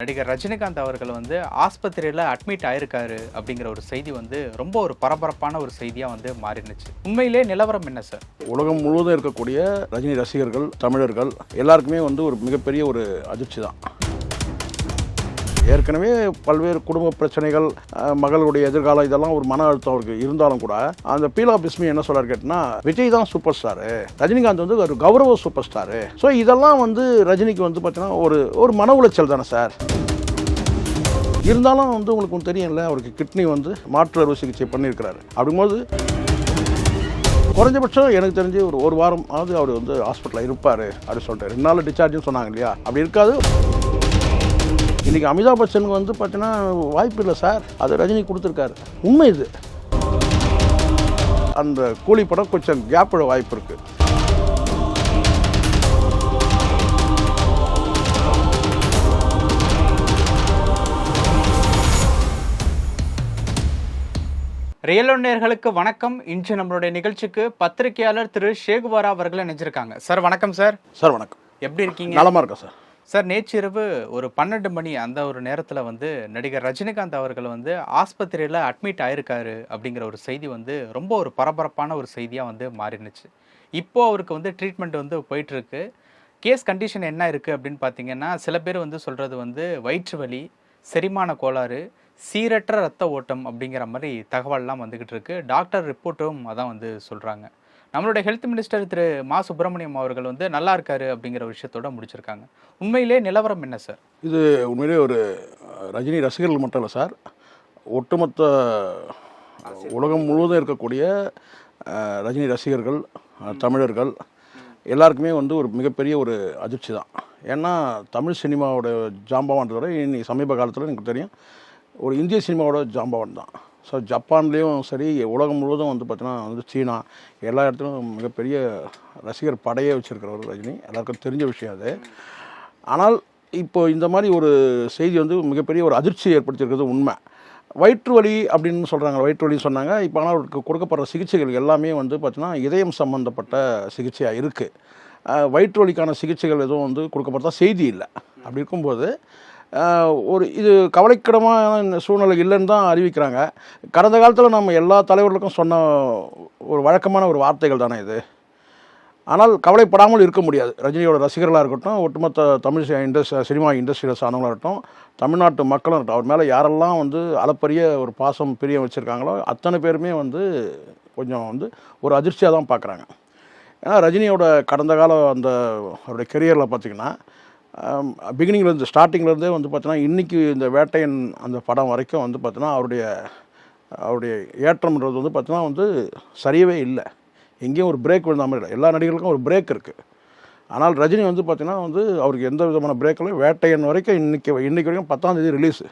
நடிகர் ரஜினிகாந்த் அவர்கள் வந்து ஆஸ்பத்திரியில் அட்மிட் ஆயிருக்காரு அப்படிங்கிற ஒரு செய்தி வந்து ரொம்ப ஒரு பரபரப்பான ஒரு செய்தியாக வந்து மாறினுச்சு உண்மையிலே நிலவரம் என்ன சார் உலகம் முழுவதும் இருக்கக்கூடிய ரஜினி ரசிகர்கள் தமிழர்கள் எல்லாருக்குமே வந்து ஒரு மிகப்பெரிய ஒரு அதிர்ச்சி தான். ஏற்கனவே பல்வேறு குடும்ப பிரச்சனைகள் மகளுடைய எதிர்காலம் இதெல்லாம் ஒரு மன அழுத்தம் அவருக்கு இருந்தாலும் கூட அந்த பீலா பிஸ்மி என்ன சொல்றாரு கேட்டினா விஜய் தான் சூப்பர் ஸ்டாரு ரஜினிகாந்த் வந்து ஒரு கௌரவ சூப்பர் ஸ்டாரு ஸோ இதெல்லாம் வந்து ரஜினிக்கு வந்து பார்த்தீங்கன்னா ஒரு ஒரு மன உளைச்சல் தானே சார் இருந்தாலும் வந்து உங்களுக்கு ஒன்று தெரியும்ல அவருக்கு கிட்னி வந்து மாற்று அறுவை சிகிச்சை பண்ணியிருக்கிறாரு. அப்படிங்கும்போது குறைஞ்சபட்சம் எனக்கு தெரிஞ்சு ஒரு ஒரு வாரம் ஆகுது அவர் வந்து ஹாஸ்பிட்டலில் இருப்பார் அப்படின்னு சொல்லிட்டு. ரெண்டு நாள் டிஸ்சார்ஜ்னு சொன்னாங்க இல்லையா? அப்படி இருக்காது. இன்றைக்கி அமிதாப் பச்சனுக்கு வந்து பார்த்தீங்கன்னா வாய்ப்பு இல்லை சார். அது ரஜினி கொடுத்துருக்காரு. உண்மை இது. அந்த கூலி படம் கொஞ்சம் கேப் விட வாய்ப்பு இருக்குது ரியலோ நேயர்களுக்கு வணக்கம். இன்று நம்மளுடைய நிகழ்ச்சிக்கு பத்திரிகையாளர் திரு ஷேகுவாரா அவர்கள் நினைச்சிருக்காங்க சார் வணக்கம் சார். சார் வணக்கம். எப்படி இருக்கீங்க? நலமாக இருக்கேன் சார். சார் நேற்றிரவு ஒரு பன்னெண்டு மணி அந்த ஒரு நேரத்தில் வந்து நடிகர் ரஜினிகாந்த் அவர்கள் வந்து ஆஸ்பத்திரியில் அட்மிட் ஆயிருக்காரு அப்படிங்கிற ஒரு செய்தி வந்து ரொம்ப ஒரு பரபரப்பான ஒரு செய்தியாக வந்து மாறினுச்சு. இப்போ அவருக்கு வந்து ட்ரீட்மெண்ட் வந்து போயிட்டுருக்கு. கேஸ் கண்டிஷன் என்ன இருக்குது அப்படின்னு பார்த்தீங்கன்னா சில பேர் வந்து சொல்கிறது வந்து வயிற்று வலி செரிமான கோளாறு சீரற்ற ரத்த ஓட்டம் அப்படிங்கிற மாதிரி தகவல்லாம் வந்துக்கிட்டு இருக்கு டாக்டர் ரிப்போர்ட்டும் அதான் வந்து சொல்கிறாங்க நம்மளுடைய ஹெல்த் மினிஸ்டர் திரு மா சுப்பிரமணியம் அவர்கள் வந்து நல்லா இருக்காரு அப்படிங்கிற விஷயத்தோட முடிச்சிருக்காங்க. உண்மையிலே நிலவரம் என்ன சார் இது உண்மையிலே ஒரு ரஜினி ரசிகர்கள் மட்டும் இல்லை சார் ஒட்டுமொத்த உலகம் முழுவதும் இருக்கக்கூடிய ரஜினி ரசிகர்கள் தமிழர்கள் எல்லாருக்குமே வந்து ஒரு மிகப்பெரிய ஒரு அதிர்ச்சி தான். ஏன்னா தமிழ் சினிமாவோட ஜாம்பவான்றதோட இன்னைக்கு சமீப காலத்தில் எனக்கு தெரியும் ஒரு இந்திய சினிமாவோட ஜாம்பவான் தான். ஸோ ஜப்பான்லேயும் சரி உலகம் முழுவதும் வந்து பார்த்தீங்கன்னா வந்து சீனா எல்லா இடத்துலையும் மிகப்பெரிய ரசிகர் படையே வச்சுருக்கிறவர் ரஜினி. எல்லாருக்கும் தெரிஞ்ச விஷயம் அது. ஆனால் இப்போ இந்த மாதிரி ஒரு செய்தி வந்து மிகப்பெரிய ஒரு அதிர்ச்சி ஏற்படுத்தியிருக்கிறது உண்மை. வயிற்று வலி அப்படின்னு சொல்கிறாங்க வயிற்று வலி சொன்னாங்க. இப்போ ஆனால் அவருக்கு கொடுக்கப்படுற சிகிச்சைகள் எல்லாமே வந்து பார்த்தீங்கன்னா இதயம் சம்மந்தப்பட்ட சிகிச்சையாக இருக்குது வயிற்று வலிக்கான சிகிச்சைகள் எதுவும் வந்து கொடுக்கப்படுறதா செய்தி இல்லை. அப்படி இருக்கும்போது ஒரு இது கவலைக்கிடமான சூழ்நிலை இல்லைன்னு தான் அறிவிக்கிறாங்க. கடந்த காலத்தில் நம்ம எல்லா தலைவர்களுக்கும் சொன்ன ஒரு வழக்கமான ஒரு வார்த்தைகள் தானே இது. ஆனால் கவலைப்படாமல் இருக்க முடியாது. ரஜினியோட ரசிகர்களாக இருக்கட்டும் ஒட்டுமொத்த தமிழ் இண்டஸ் சினிமா இண்டஸ்ட்ரியில் சார்ந்தவங்களாக இருக்கட்டும் தமிழ்நாட்டு மக்களும் இருக்கட்டும் அவர் மேலே யாரெல்லாம் வந்து அளப்பரிய ஒரு பாசம் பிரியம் வச்சுருக்காங்களோ அத்தனை பேருமே வந்து கொஞ்சம் வந்து ஒரு அதிர்ச்சியாக தான் பார்க்குறாங்க ஏன்னா ரஜினியோட கடந்த காலம் அந்த அவருடைய கெரியரில் பார்த்திங்கன்னா பிகினிங்லேருந்து ஸ்டார்டிங்லேருந்தே வந்து பார்த்தீங்கன்னா இன்றைக்கி இந்த வேட்டையன் அந்த படம் வரைக்கும் வந்து பார்த்தீங்கன்னா அவருடைய அவருடைய ஏற்றம்ன்றது வந்து பார்த்தீங்கன்னா வந்து சரியவே இல்லை. எங்கேயும் ஒரு பிரேக் விழுந்த மாதிரி இல்லை. எல்லா நடிகர்களுக்கும் ஒரு பிரேக் இருக்குது ஆனால் ரஜினி வந்து பார்த்திங்கன்னா வந்து அவருக்கு எந்த விதமான பிரேக்கில் வேட்டையன் வரைக்கும் இன்றைக்கி இன்றைக்கி வரைக்கும் பத்தாம் தேதி ரிலீஸு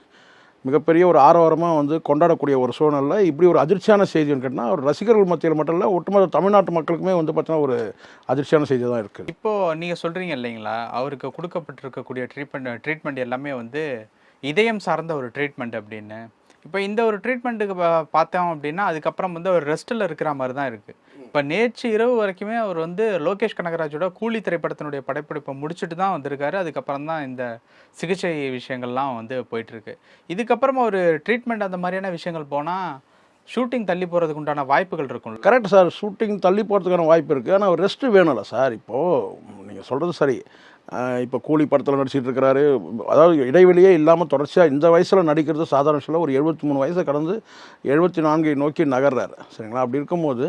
மிகப்பெரிய ஒரு ஆரவாரமாக வந்து கொண்டாடக்கூடிய ஒரு சூழ்நிலை இப்படி ஒரு அதிர்ச்சியான செய்தின்னு கேட்டால் ஒரு ரசிகர்கள் மத்தியில் மட்டும் இல்லை ஒட்டுமொத்த தமிழ்நாட்டு மக்களுக்குமே வந்து பார்த்தீங்கன்னா ஒரு அதிர்ச்சியான செய்தி தான் இருக்குது இப்போது நீங்கள் சொல்கிறீங்க இல்லைங்களா அவருக்கு கொடுக்கப்பட்டிருக்கக்கூடிய ட்ரீட்மெண்ட் ட்ரீட்மெண்ட் எல்லாமே வந்து இதயம் சார்ந்த ஒரு ட்ரீட்மெண்ட் அப்படின்னு. இப்போ இந்த ஒரு ட்ரீட்மெண்ட்டுக்கு பார்த்தோம் அப்படின்னா அதுக்கப்புறம் வந்து அவர் ரெஸ்ட்டில் இருக்கிற மாதிரி தான் இருக்குது இப்போ நேற்று இரவு வரைக்குமே அவர் வந்து லோகேஷ் கனகராஜோட கூலி திரைப்படத்தினுடைய படப்பிடிப்பை முடிச்சுட்டு தான் வந்திருக்காரு. அதுக்கப்புறம் தான் இந்த சிகிச்சை விஷயங்கள்லாம் வந்து போயிட்டுருக்கு. இதுக்கப்புறமா ஒரு ட்ரீட்மெண்ட் அந்த மாதிரியான விஷயங்கள் போனால் ஷூட்டிங் தள்ளி போகிறதுக்கு உண்டான வாய்ப்புகள் இருக்கும் கரெக்ட் சார் ஷூட்டிங் தள்ளி போகிறதுக்கான வாய்ப்பு இருக்குது ஆனால் ரெஸ்ட்டு வேணும்ல சார் இப்போது நீங்கள் சொல்கிறது சரி. இப்போ கூலி படத்தில் நடிச்சிட்டு இருக்கிறாரு. அதாவது இடைவெளியே இல்லாமல் தொடர்ச்சியாக இந்த வயசில் நடிக்கிறது சாதாரண விஷயம் ஒரு எழுபத்தி மூணு வயசை கடந்து எழுபத்தி நான்கை நோக்கி நகர்றாரு. சரிங்களா? அப்படி இருக்கும்போது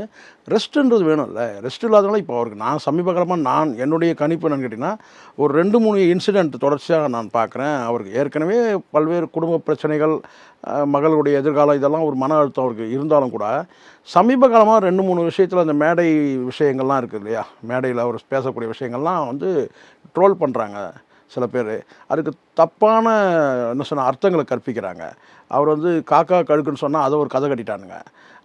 ரெஸ்ட்டுன்றது வேணும்ல ரெஸ்ட் இல்லாதனால இப்போ அவருக்கு நான் சமீபகாலமாக நான் என்னுடைய கணிப்பு என்னன்னு கேட்டிங்கன்னா ஒரு ரெண்டு மூணு இன்சிடெண்ட் தொடர்ச்சியாக நான் பார்க்குறேன் அவருக்கு ஏற்கனவே பல்வேறு குடும்ப பிரச்சனைகள் மகளுடைய எதிர்காலம் இதெல்லாம் ஒரு மன அழுத்தம் அவருக்கு இருந்தாலும் கூட சமீப காலமாக ரெண்டு மூணு விஷயத்தில் அந்த மேடை விஷயங்கள்லாம் இருக்குது இல்லையா? மேடையில் அவர் பேசக்கூடிய விஷயங்கள்லாம் வந்து ட்ரோல் பண்ணுறாங்க சில பேர். அதுக்கு தப்பான என்ன சொன்ன அர்த்தங்களை கற்பிக்கிறாங்க. அவர் வந்து காக்கா கழுக்குன்னு சொன்னால் அதை ஒரு கதை கட்டிட்டானுங்க.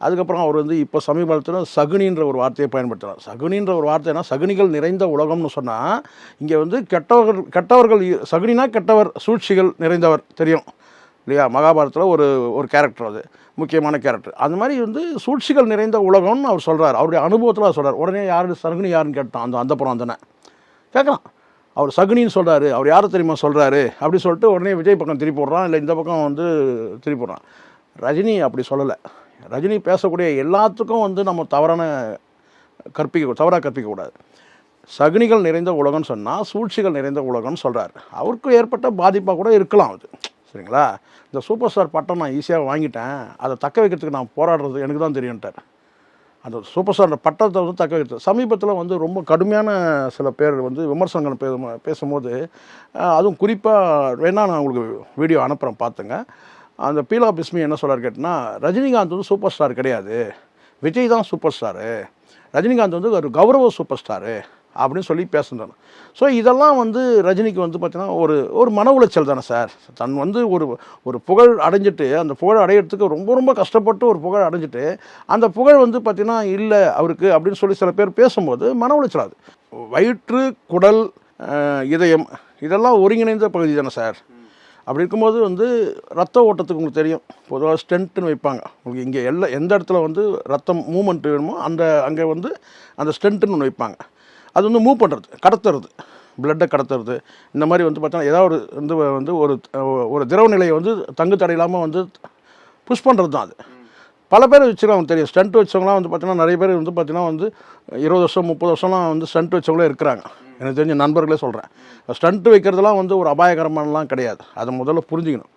அதுக்கப்புறம் அவர் வந்து இப்போ சமீபத்தில் சகுனின்ற ஒரு வார்த்தையை பயன்படுத்துகிறார் சகுனின்ற ஒரு வார்த்தைனா சகுனிகள் நிறைந்த உலகம்னு சொன்னால் இங்கே வந்து கெட்டவர்கள் கெட்டவர்கள் சகுனினா கெட்டவர் சூழ்ச்சிகள் நிறைந்தவர் தெரியும். இல்லையா? மகாபாரதத்தில் ஒரு ஒரு கேரக்டர் அது முக்கியமான கேரக்டர் அந்த மாதிரி வந்து சூழ்ச்சிகள் நிறைந்த உலகம்னு அவர் சொல்கிறார் அவருடைய அனுபவத்தில் அவர் சொல்கிறார் உடனே யார் சகுனி யாருன்னு கேட்டான். அந்த அந்த புறம் அந்தனை கேட்கலாம். அவர் சகுனின்னு சொல்கிறாரு அவர் யாரை தெரியுமா சொல்கிறாரு அப்படி சொல்லிட்டு உடனே விஜய் பக்கம் திருப்பி விட்றான் இல்லை இந்த பக்கம் வந்து திருப்பி விட்றான் ரஜினி அப்படி சொல்லலை. ரஜினி பேசக்கூடிய எல்லாத்துக்கும் வந்து நம்ம தவறான கற்பிக்க தவறாக கற்பிக்கக்கூடாது சகுனிகள் நிறைந்த உலகம்னு சொன்னால் சூழ்ச்சிகள் நிறைந்த உலகம்னு சொல்கிறார் அவருக்கு ஏற்பட்ட பாதிப்பாக கூட இருக்கலாம் அது. சரிங்களா? இந்த சூப்பர் ஸ்டார் பட்டம் நான் ஈஸியாக வாங்கிட்டேன் அதை தக்க வைக்கிறதுக்கு நான் போராடுறது எனக்கு தான் தெரியும்ட்டார். அந்த சூப்பர் ஸ்டார் பட்டத்தை வந்து தக்க வைக்கிறது. சமீபத்தில் வந்து ரொம்ப கடுமையான சில பேர் வந்து விமர்சனங்கள் பே பேசும்போது அதுவும் குறிப்பாக வேணால் நான் உங்களுக்கு வீடியோ அனுப்புகிறேன் பார்த்துங்க அந்த பீலா பிஸ்மி என்ன சொல்கிறார் கேட்டினா ரஜினிகாந்த் வந்து சூப்பர் ஸ்டார் கிடையாது. விஜய் தான் சூப்பர் ஸ்டாரு. ரஜினிகாந்த் வந்து ஒரு கௌரவ சூப்பர் ஸ்டாரு. அப்படின்னு சொல்லி பேசுகிறாங்க ஸோ இதெல்லாம் வந்து ரஜினிக்கு வந்து பார்த்தீங்கன்னா ஒரு ஒரு மன உளைச்சல் தானே சார். தன் வந்து ஒரு ஒரு புகழ் அடைஞ்சிட்டு அந்த புகழ் அடையிறதுக்கு ரொம்ப ரொம்ப கஷ்டப்பட்டு ஒரு புகழ் அடைஞ்சிட்டு அந்த புகழ் வந்து பார்த்தீங்கன்னா இல்லை அவருக்கு அப்படின்னு சொல்லி சில பேர் பேசும்போது மன உளைச்சலாது வயிற்று குடல் இதயம் இதெல்லாம் ஒருங்கிணைந்த பகுதி தானே சார். அப்படி இருக்கும்போது வந்து ரத்த ஓட்டத்துக்கு உங்களுக்கு தெரியும். பொதுவாக ஸ்டென்ட்னு வைப்பாங்க. உங்களுக்கு இங்கே எல்லா எந்த இடத்துல வந்து ரத்தம் மூமெண்ட் வேணுமோ அந்த அங்கே வந்து அந்த ஸ்டென்ட்னு ஒன்று வைப்பாங்க. அது வந்து மூவ் பண்ணுறது கடத்துறது பிளட்டை கடத்துறது. இந்த மாதிரி வந்து பார்த்தோன்னா ஏதாவது ஒரு வந்து வந்து ஒரு ஒரு திரவ நிலையை வந்து தங்கு தடையில்லாமல் வந்து புஷ் பண்ணுறது தான் அது. பல பேர் வச்சுருக்காங்க தெரியும். ஸ்டண்ட் வச்சவங்களாம் வந்து பார்த்தீங்கன்னா நிறைய பேர் வந்து பார்த்தீங்கன்னா வந்து இருபது வருஷம் முப்பது வருஷம்லாம் வந்து ஸ்டண்ட் வச்சவங்களே இருக்கிறாங்க. எனக்கு தெரிஞ்ச நண்பர்களே சொல்கிறேன் ஸ்டண்ட் வைக்கிறதுலாம் வந்து ஒரு அபாயகரமானலாம் கிடையாது. அதை முதல்ல புரிஞ்சுக்கணும்.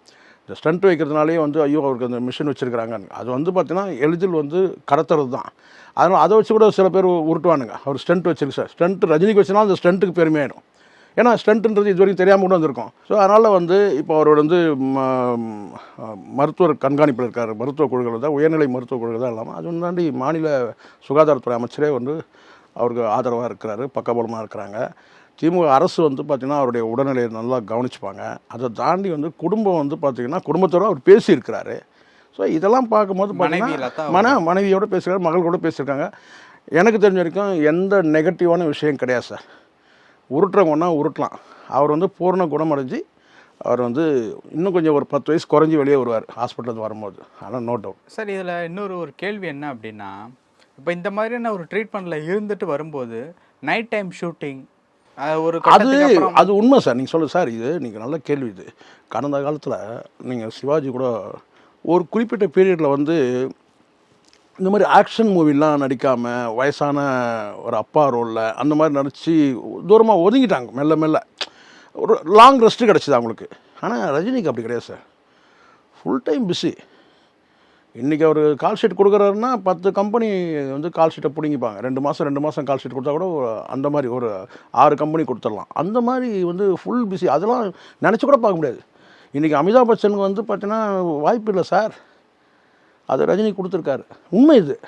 இந்த ஸ்டண்ட் வைக்கிறதுனாலே வந்து ஐயோ அவருக்கு அந்த மிஷின் வச்சுருக்கிறாங்க. அது வந்து பார்த்தீங்கன்னா எளிதில் வந்து கடத்துறது தான். அதனால் அதை வச்சு கூட சில பேர் உருட்டுவானுங்க. அவர் ஸ்டண்ட் வச்சிருக்கு சார் ஸ்டண்ட் ரஜினிக்கு வச்சுனா அந்த ஸ்டண்ட்டுக்கு பெருமையாயிடும் ஏன்னா ஸ்டண்ட்டுன்றது இது வரைக்கும் தெரியாமல் கூட வந்திருக்கும். ஸோ அதனால் வந்து இப்போ அவர் வந்து ம- மருத்துவர் கண்காணிப்பில் இருக்கார். மருத்துவ குழுக்கள் தான் உயர்நிலை மருத்துவ குழுக்கள் தான் இல்லாமல் அது முன்னாடி மாநில சுகாதாரத்துறை அமைச்சரே வந்து அவருக்கு ஆதரவாக இருக்கிறாரு. பக்கபலமாக இருக்கிறாங்க. திமுக அரசு வந்து பார்த்திங்கன்னா அவருடைய உடல்நிலையை நல்லா கவனிச்சுப்பாங்க. அதை தாண்டி வந்து குடும்பம் வந்து பார்த்திங்கன்னா குடும்பத்தோட அவர் பேசியிருக்கிறாரு. ஸோ இதெல்லாம் பார்க்கும்போது மனைவி பார்த்தீங்கன்னா மன மனைவியோட பேசுகிறார் மகள் கூட பேசியிருக்காங்க. எனக்கு தெரிஞ்ச வரைக்கும் எந்த நெகட்டிவான விஷயம் கிடையாது சார். உருட்டுறவங்கன்னா உருட்டலாம். அவர் வந்து பூர்ண குணமடைஞ்சு அவர் வந்து இன்னும் கொஞ்சம் ஒரு பத்து வயசு குறைஞ்சி வெளியே வருவார் ஹாஸ்பிட்டலுக்கு வரும்போது. ஆனால் நோ டவுட் சார் இதில் இன்னொரு ஒரு கேள்வி என்ன அப்படின்னா இப்போ இந்த மாதிரியான ஒரு ட்ரீட்மெண்ட்டில் இருந்துட்டு வரும்போது நைட் டைம் ஷூட்டிங் அது கட்டத்துக்கு அப்புறம் அது உண்மை சார். நீங்கள் சொல்லு சார் இது நீங்கள் நல்ல கேள்வி இது. கடந்த காலத்தில் நீங்கள் சிவாஜி கூட ஒரு குறிப்பிட்ட பீரியடில் வந்து இந்த மாதிரி ஆக்ஷன் மூவிலாம் நடிக்காமல் வயசான ஒரு அப்பா ரோலில் அந்த மாதிரி நடித்து தூரமாக ஒதுங்கிட்டாங்க மெல்ல மெல்ல. ஒரு லாங் ரெஸ்ட்டு கிடச்சிது அவங்களுக்கு. ஆனால் ரஜினிக்கு அப்படி கிடையாது சார். ஃபுல் டைம் பிஸி இன்றைக்கி அவர் கால் ஷீட் கொடுக்குறாருன்னா பத்து கம்பெனி வந்து கால் ஷீட்டை பிடிங்கிப்பாங்க. ரெண்டு மாதம் ரெண்டு மாதம் கால் ஷீட் கொடுத்தா கூட அந்த மாதிரி ஒரு ஆறு கம்பெனி கொடுத்துடலாம். அந்த மாதிரி வந்து ஃபுல் பிஸி அதெல்லாம் நினச்சி கூட பார்க்க முடியாது. இன்றைக்கி அமிதாப் பச்சனுக்கு வந்து பார்த்தீங்கன்னா வாய்ப்பு இல்லை சார் அது ரஜினி கொடுத்துருக்காரு. உண்மை இது.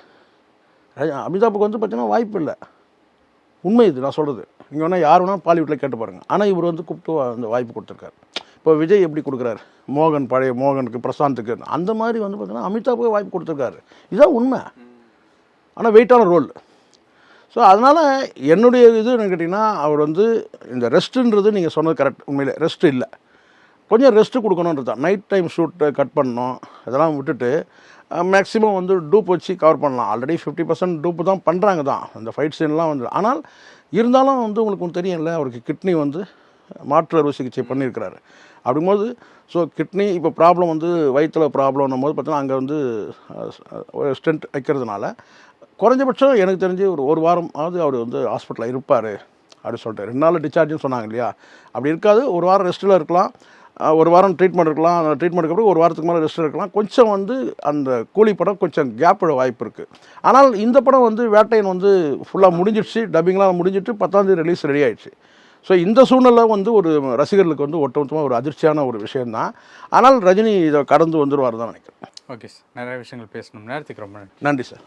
ரஜ- அமிதாப்புக்கு வந்து பார்த்தீங்கன்னா வாய்ப்பு இல்லை. உண்மை இது நான் சொல்கிறது நீங்கள் வேணால் யார் வேணால் பாலிவுட்டில் கேட்டு பாருங்கள் ஆனால் இவர் வந்து கூப்பிட்டு அந்த வாய்ப்பு கொடுத்துருக்காரு. இப்போ விஜய் எப்படி கொடுக்குறாரு? மோகன் பழைய மோகனுக்கு பிரசாந்துக்கு. அந்த மாதிரி வந்து பார்த்தீங்கன்னா அமிதாப்புக்கு வாய்ப்பு கொடுத்துருக்காரு. இதுதான் உண்மை. ஆனால் வெயிட்டான ரோல் ஸோ அதனால் என்னுடைய இது என்ன கேட்டிங்கன்னா அவர் வந்து இந்த ரெஸ்ட்டுன்றது நீங்கள் சொன்னது கரெக்ட் உண்மையில் ரெஸ்ட் இல்லை. கொஞ்சம் ரெஸ்ட்டு கொடுக்கணுன்றது தான். நைட் டைம் ஷூட்டை கட் பண்ணணும். இதெல்லாம் விட்டுட்டு மேக்ஸிமம் வந்து டூப் வச்சு கவர் பண்ணலாம். ஆல்ரெடி ஃபிஃப்டி பர்சன்ட் டூப்பு தான் பண்ணுறாங்க தான். அந்த ஃபைட் சீன்லாம் வந்து. ஆனால் இருந்தாலும் வந்து உங்களுக்கு ஒன்று தெரியும்ல அவருக்கு கிட்னி வந்து மாற்று அறுவை சிகிச்சை பண்ணியிருக்கிறாரு. அப்படிங்கும்போது ஸோ கிட்னி இப்போ ப்ராப்ளம் வந்து வயிற்றில் ப்ராப்ளம்னும் போது பார்த்தீங்கன்னா அங்கே வந்து ஸ்டென்ட் வைக்கிறதுனால குறைஞ்சபட்சம் எனக்கு தெரிஞ்சு ஒரு ஒரு வாரமாவது அவர் வந்து ஹாஸ்பிட்டலில் இருப்பார் அப்படின்னு சொல்லிட்டு ரெண்டு நாள் டிஸ்சார்ஜ்னு சொன்னாங்க இல்லையா? அப்படி இருக்காது. ஒரு வாரம் ரெஸ்ட்டில் இருக்கலாம். ஒரு வாரம் ட்ரீட்மெண்ட் இருக்கலாம். அந்த ட்ரீட்மெண்ட்டுக்கு அப்புறம் ஒரு வாரத்துக்கு மேலே ரெஸ்ட் இருக்கலாம். கொஞ்சம் வந்து அந்த கூலி படம் கொஞ்சம் கேப் விட வாய்ப்பு இருக்குது ஆனால் இந்த படம் வந்து வேட்டையன் வந்து ஃபுல்லாக முடிஞ்சிடுச்சு. டப்பிங்லாம் முடிஞ்சிட்டு பத்தாந்தேதி ரிலீஸ் ரெடி ஆயிடுச்சு. ஸோ இந்த சூழ்நிலை வந்து ஒரு ரசிகர்களுக்கு வந்து ஒட்டுமொத்தமாக ஒரு அதிர்ச்சியான ஒரு விஷயம்தான். ஆனால் ரஜினி இதை கடந்து வந்துருவார் தான் நினைக்கிறேன். Okay sir. நிறைய விஷயங்கள் பேசணும். நேரத்துக்கு ரொம்ப நன்றி. நன்றி சார்.